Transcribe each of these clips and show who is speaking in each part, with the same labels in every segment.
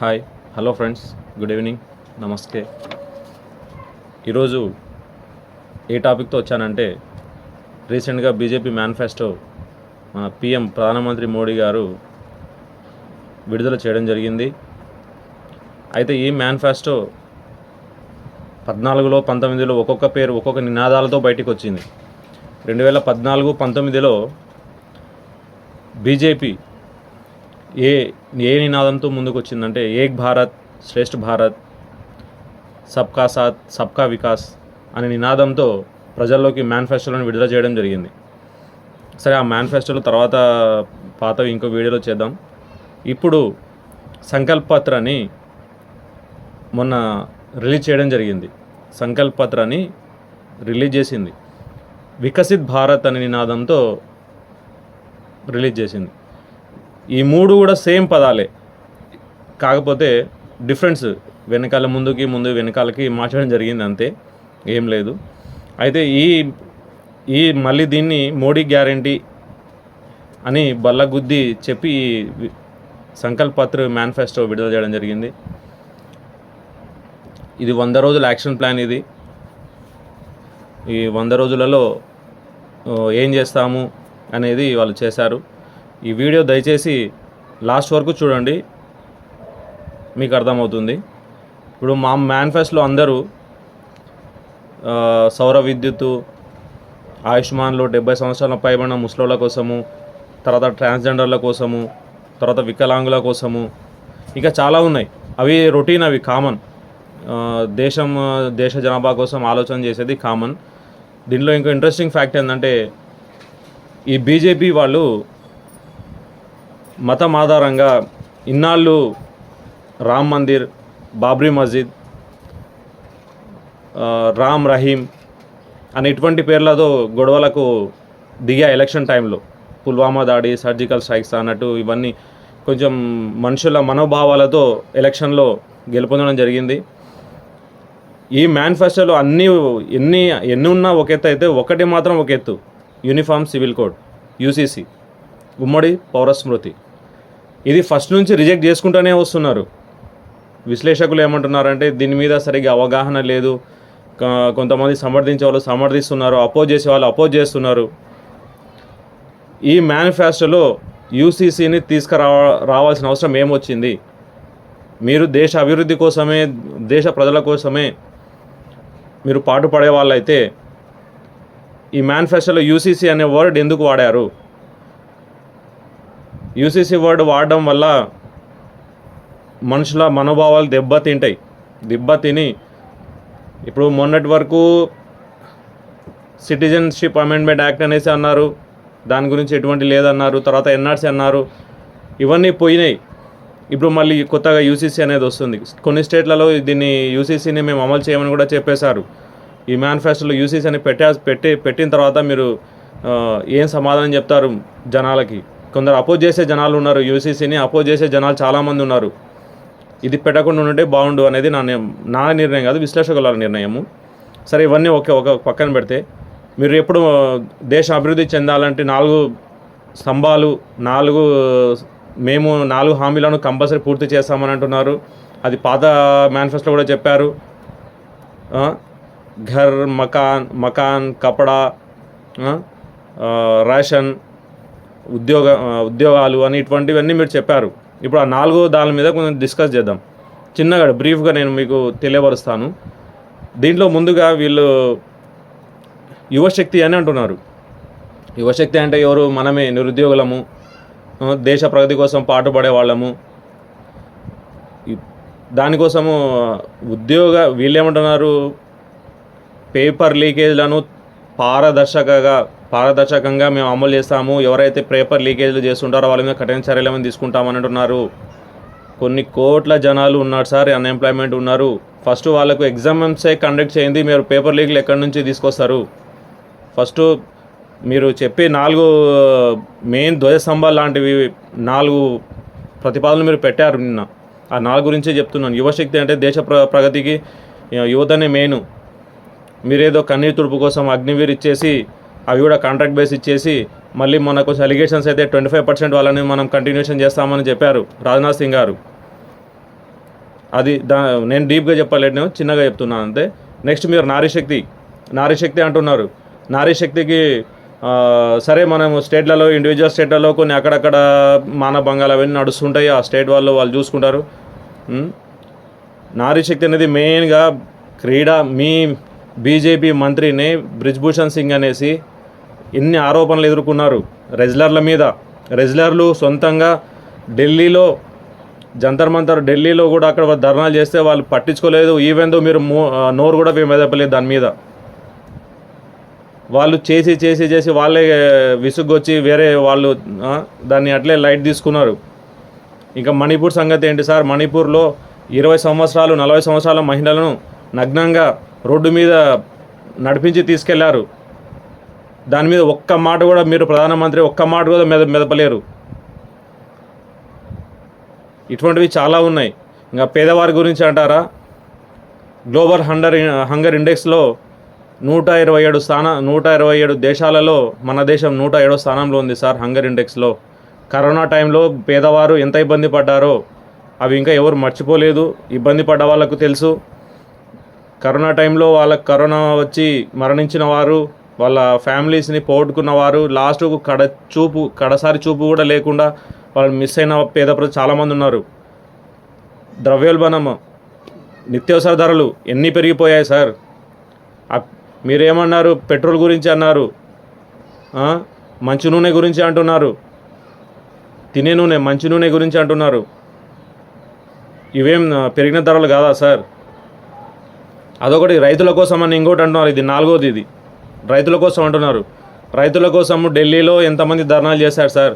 Speaker 1: Hi hello friends good evening నమస్తే. ఈరోజు ఏ టాపిక్తో వచ్చానంటే రీసెంట్గా బీజేపీ మేనిఫెస్టో మన పిఎం ప్రధానమంత్రి మోడీ గారు విడుదల చేయడం జరిగింది. అయితే ఈ మేనిఫెస్టో పద్నాలుగులో పంతొమ్మిదిలో ఒక్కొక్క పేరు ఒక్కొక్క నినాదాలతో బయటికి వచ్చింది రెండు వేల పద్నాలుగు పంతొమ్మిదిలో బీజేపీ ఏ ఏ నినాదంతో ముందుకు వచ్చిందంటే ఏక్ భారత్ శ్రేష్ఠ భారత్ సబ్కా సాత్ సబ్కా వికాస్ అనే నినాదంతో ప్రజల్లోకి మేనిఫెస్టోలను విడుదల చేయడం జరిగింది. సరే ఆ మేనిఫెస్టోలు తర్వాత పాతవి ఇంకో వీడియోలో చేద్దాం. ఇప్పుడు సంకల్ప్ పత్రని మొన్న రిలీజ్ చేయడం జరిగింది. సంకల్పత్రని రిలీజ్ చేసింది. వికసిత్ భారత్ అనే నినాదంతో రిలీజ్ చేసింది. ఈ మూడు కూడా సేమ్ పదాలే. కాకపోతే డిఫరెన్స్ వెనకాల ముందుకి ముందు వెనకాలకి మార్చడం జరిగింది అంతే. ఏం లేదు. అయితే ఈ ఈ మళ్ళీ దీన్ని మోడీ గ్యారంటీ అని బల్లగుద్ది చెప్పి సంకల్పత్ర మేనిఫెస్టో విడుదల చేయడం జరిగింది. ఇది వంద రోజుల యాక్షన్ ప్లాన్ ఇది. ఈ వంద రోజులలో ఏం చేస్తాము అనేది వాళ్ళు చేశారు. ఈ వీడియో దయచేసి లాస్ట్ వరకు చూడండి. మీకు అర్థమవుతుంది. ఇప్పుడు మా మేనిఫెస్టోలో అందరూ సౌర విద్యుత్తు ఆయుష్మాన్లో డెబ్బై సంవత్సరాల పైబడిన ముసలోళ్ళ కోసము తర్వాత ట్రాన్స్జెండర్ల కోసము తర్వాత వికలాంగుల కోసము ఇంకా చాలా ఉన్నాయి. అవి రొటీన్ అవి కామన్ దేశం దేశ జనాభా కోసం ఆలోచన చేసేది కామన్ దీనిలో ఇంకో ఇంట్రెస్టింగ్ ఫ్యాక్ట్ ఏంటంటే ఈ బీజేపీ వాళ్ళు మతం ఆధారంగా ఇన్నాళ్ళు రామ్ మందిర్ బాబ్రీ మస్జిద్ రామ్ రహీం అనే ఇటువంటి పేర్లతో గొడవలకు దిగా ఎలక్షన్ టైంలో. పుల్వామా దాడి సర్జికల్ స్ట్రైక్స్ అన్నట్టు ఇవన్నీ కొంచెం మనుషుల మనోభావాలతో ఎలక్షన్లో గెలుపొందడం జరిగింది. ఈ మేనిఫెస్టోలో అన్ని ఎన్ని ఎన్ని ఉన్నా ఒక ఎత్తు అయితే ఒకటి మాత్రం ఒక ఎత్తు. Uniform civil code UCC. ఉమ్మడి పౌర స్మృతి ఇది ఫస్ట్ నుంచి రిజెక్ట్ చేసుకుంటూనే వస్తున్నారు. విశ్లేషకులు ఏమంటున్నారంటే దీని మీద సరిగ్గా అవగాహన లేదు. కొంతమంది సమర్థించే వాళ్ళు సమర్థిస్తున్నారు అపోజ్ చేసే వాళ్ళు అపోజ్ చేస్తున్నారు. ఈ మేనిఫెస్టోలో యూసీసీని తీసుకురా రావాల్సిన అవసరం ఏమొచ్చింది? మీరు దేశ అభివృద్ధి కోసమే దేశ ప్రజల కోసమే మీరు పాటుపడే వాళ్ళైతే ఈ మేనిఫెస్టోలో యూసీసీ అనే వర్డ్ ఎందుకు వాడారు? యూసీసీ వర్డ్ వాడడం వల్ల మనుషుల మనోభావాలు దెబ్బతింటాయి. దెబ్బతిని ఇప్పుడు మొన్నటి వరకు సిటిజన్షిప్ అమెండ్మెంట్ యాక్ట్ అనేసి అన్నారు. దాని గురించి ఎటువంటి లేదన్నారు. తర్వాత ఎన్ఆర్సీ అన్నారు. ఇవన్నీ పోయినాయి. ఇప్పుడు మళ్ళీ కొత్తగా యూసీసీ అనేది వస్తుంది. కొన్ని స్టేట్లలో దీన్ని యూసీసీని మేము అమలు చేయమని కూడా చెప్పేశారు. ఈ మేనిఫెస్టోలో యూసీసీ అని పెట్టా పెట్టి పెట్టిన తర్వాత మీరు ఏం సమాధానం చెప్తారు జనాలకి? కొందరు అపోజ్ చేసే జనాలు ఉన్నారు యూసీసీని అపోజ్ చేసే జనాలు చాలామంది ఉన్నారు. ఇది పెట్టకుండా ఉంటే బాగుండు అనేది నా నా నిర్ణయం కాదు విశ్లేషకుల నిర్ణయము. సరే ఇవన్నీ ఒక ఒక పక్కన పెడితే మీరు ఎప్పుడు దేశ అభివృద్ధి చెందాలంటే నాలుగు స్తంభాలు నాలుగు మేము నాలుగు హామీలను కంపల్సరీ పూర్తి చేస్తామని అంటున్నారు. అది పాత మేనిఫెస్టో కూడా చెప్పారు. ఘర్ మకాన్ మకాన్ కపడా రేషన్ ఉద్యోగ ఉద్యోగాలు అని ఇటువంటివన్నీ మీరు చెప్పారు. ఇప్పుడు ఆ నాలుగో దాని మీద కొంచెం డిస్కస్ చేద్దాం. చిన్నగా బ్రీఫ్గా నేను మీకు తెలియపరుస్తాను. దీంట్లో ముందుగా వీళ్ళు యువశక్తి అని అంటున్నారు. యువశక్తి అంటే ఎవరు? మనమే నిరుద్యోగులము దేశ ప్రగతి కోసం పాటుపడే వాళ్ళము. దానికోసము ఉద్యోగ వీళ్ళు ఏమంటున్నారు? పేపర్ లీకేజ్లను పారదర్శకగా పారదర్శకంగా మేము అమలు చేస్తాము. ఎవరైతే పేపర్ లీకేజ్లు చేస్తుంటారో వాళ్ళ మీద కఠిన చర్యలు ఏమైనా తీసుకుంటామని అంటున్నారు. కొన్ని కోట్ల జనాలు ఉన్నారు సార్ అన్ఎంప్లాయ్మెంట్ ఉన్నారు. ఫస్ట్ వాళ్ళకు ఎగ్జామ్సే కండక్ట్ చేయండి మీరు పేపర్ లీక్లు ఎక్కడి నుంచి తీసుకొస్తారు? ఫస్ట్ మీరు చెప్పి నాలుగు మెయిన్ ధ్వజస్తంభాలు లాంటివి నాలుగు ప్రతిపాదనలు మీరు పెట్టారు నిన్న. ఆ నాలుగు గురించే చెప్తున్నాను. యువశక్తి అంటే దేశ ప్ర ప్రగతికి యువతనే మెయిన్ మీరేదో కన్నీరు తుడుపు కోసం అగ్నివీరు ఇచ్చేసి అవి కూడా కాంట్రాక్ట్ బేస్ ఇచ్చేసి మళ్ళీ మనకు కొంచెం అలిగేషన్స్ అయితే ట్వంటీ ఫైవ్ పర్సెంట్ వాళ్ళని మనం కంటిన్యూషన్ చేస్తామని చెప్పారు రాజ్నాథ్ సింగ్ గారు. అది దా నేను డీప్గా చెప్పలేను చిన్నగా చెప్తున్నాను అంతే. నెక్స్ట్ మీరు నారీశక్తి నారీశక్తి అంటున్నారు. నారీశక్తికి సరే మనం స్టేట్లలో ఇండివిజువల్ స్టేట్లలో కొన్ని అక్కడక్కడ మానభంగాలు అవన్నీ నడుస్తుంటాయి. ఆ స్టేట్ వాళ్ళు వాళ్ళు చూసుకుంటారు. నారీశక్తి అనేది మెయిన్గా క్రీడా మీ బీజేపీ మంత్రిని బ్రిజ్భూషణ్ సింగ్ అనేసి ఇన్ని ఆరోపణలు ఎదుర్కొన్నారు. రెజ్లర్ల మీద రెజ్లర్లు సొంతంగా ఢిల్లీలో జంతర్ మంతర్ ఢిల్లీలో కూడా అక్కడ ధర్నాలు చేస్తే వాళ్ళు పట్టించుకోలేదు. ఈవెన్ దో మీరు నోరు కూడా మెదపలేదు దాని మీద. వాళ్ళు చేసి చేసి చేసి వాళ్ళే విసుగొచ్చి వేరే వాళ్ళు దాన్ని అట్లే లైట్ తీసుకున్నారు. ఇంకా మణిపూర్ సంగతి ఏంటి సార్? మణిపూర్లో ఇరవై సంవత్సరాలు నలభై సంవత్సరాల మహిళలను నగ్నంగా రోడ్డు మీద నడిపించి తీసుకెళ్ళారు. దాని మీద ఒక్క మాట కూడా మీరు ప్రధానమంత్రి ఒక్క మాట కూడా మెద మెదపలేరు. ఇటువంటివి చాలా ఉన్నాయి. ఇంకా పేదవారి గురించి అంటారా? గ్లోబల్ హండర్ హంగర్ ఇండెక్స్లో నూట ఇరవై ఏడు స్థాన నూట ఇరవై ఏడు దేశాలలో మన దేశం నూట ఏడో స్థానంలో ఉంది సార్ హంగర్ ఇండెక్స్లో. కరోనా టైంలో పేదవారు ఎంత ఇబ్బంది పడ్డారో అవి ఇంకా ఎవరు మర్చిపోలేదు. ఇబ్బంది పడ్డ వాళ్ళకు తెలుసు. కరోనా టైంలో వాళ్ళకు కరోనా వచ్చి మరణించిన వారు వాళ్ళ ఫ్యామిలీస్ని పోగొట్టుకున్న వారు లాస్ట్కు కడ చూపు కడసారి చూపు కూడా లేకుండా వాళ్ళు మిస్ అయిన పేద ప్రజలు చాలామంది ఉన్నారు. ద్రవ్యోల్బణం నిత్యావసర ధరలు ఎన్ని పెరిగిపోయాయి సార్? మీరేమన్నారు? పెట్రోల్ గురించి అన్నారు. మంచి నూనె గురించి అంటున్నారు. తినే నూనె మంచి నూనె గురించి అంటున్నారు. ఇవేం పెరిగిన ధరలు కాదా సార్? అదొకటి రైతుల కోసం అని ఇంకోటి అంటున్నారు. ఇది నాలుగోది ఇది. రైతుల కోసం అంటున్నారు. రైతుల కోసం ఢిల్లీలో ఎంతమంది ధర్నాలు చేశారు సార్?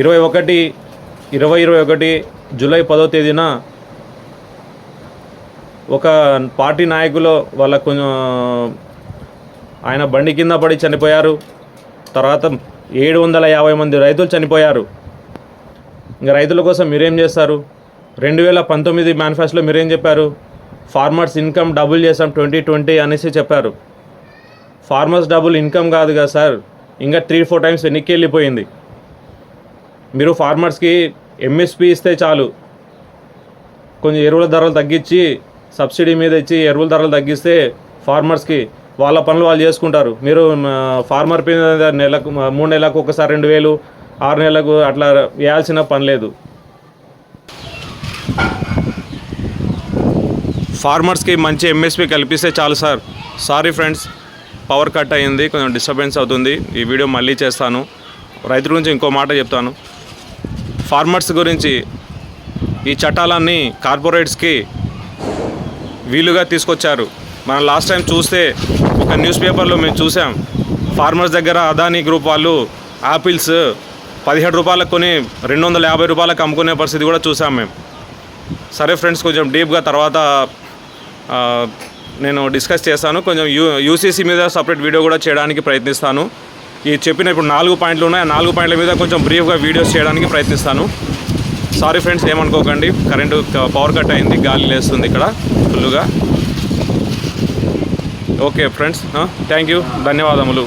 Speaker 1: ఇరవై ఒకటి ఇరవై ఇరవై ఒకటి జూలై పదో తేదీన ఒక పార్టీ నాయకులు వాళ్ళ కొంచెం ఆయన బండి కింద పడి చనిపోయారు. తర్వాత ఏడు వందల యాభై మంది రైతులు చనిపోయారు. ఇంకా రైతుల కోసం మీరేం చేస్తారు? రెండు వేల పంతొమ్మిది మేనిఫెస్టోలో మీరేం చెప్పారు? ఫార్మర్స్ ఇన్కమ్ డబుల్ చేసాం ట్వంటీ ట్వంటీ అనేసి చెప్పారు. ఫార్మర్స్ డబుల్ ఇన్కమ్ కాదు కదా సార్ ఇంకా త్రీ ఫోర్ టైమ్స్ వెనక్కి వెళ్ళిపోయింది మీరు ఫార్మర్స్కి ఎంఎస్పి ఇస్తే చాలు. కొంచెం ఎరువుల ధరలు తగ్గించి సబ్సిడీ మీద ఇచ్చి ఎరువుల ధరలు తగ్గిస్తే ఫార్మర్స్కి వాళ్ళ పనులు వాళ్ళు చేసుకుంటారు. మీరు ఫార్మర్ మీద నెలకు మూడు నెలలకు ఒకసారి రెండు వేలు ఆరు నెలలకు అట్లా వేయాల్సిన పని లేదు. ఫార్మర్స్కి మంచి ఎంఎస్పి కల్పిస్తే చాలు sir. Sorry friends power cut అయ్యింది కొంచెం డిస్టర్బెన్స్ అవుతుంది. ఈ వీడియో మళ్ళీ చేస్తాను. రైతు గురించి ఇంకో మాట చెప్తాను. ఫార్మర్స్ గురించి ఈ చట్టాలన్నీ కార్పొరేట్స్కి వీలుగా తీసుకొచ్చారు. మనం లాస్ట్ టైం చూస్తే ఒక న్యూస్ పేపర్లో మేము చూసాం. ఫార్మర్స్ దగ్గర అదానీ గ్రూప్ వాళ్ళు యాపిల్స్ పదిహేడు రూపాయలకు కొని రెండు వందల యాభై రూపాయలకు అమ్ముకునే పరిస్థితి కూడా చూసాం మేము. సరే ఫ్రెండ్స్ కొంచెం డీప్గా తర్వాత నేను డిస్కస్ చేస్తాను. కొంచెం యూ యూసీసీ మీద సపరేట్ వీడియో కూడా చేయడానికి ప్రయత్నిస్తాను. ఈ చెప్పిన ఇప్పుడు నాలుగు పాయింట్లు ఉన్నాయి. ఆ నాలుగు పాయింట్ల మీద కొంచెం బ్రీఫ్గా వీడియోస్ చేయడానికి ప్రయత్నిస్తాను. సారీ ఫ్రెండ్స్ ఏమనుకోకండి. కరెంటు పవర్ కట్ అయింది గాలి లేస్తుంది ఇక్కడ ఫుల్గా ఓకే ఫ్రెండ్స్ థ్యాంక్ యూ ధన్యవాదములు.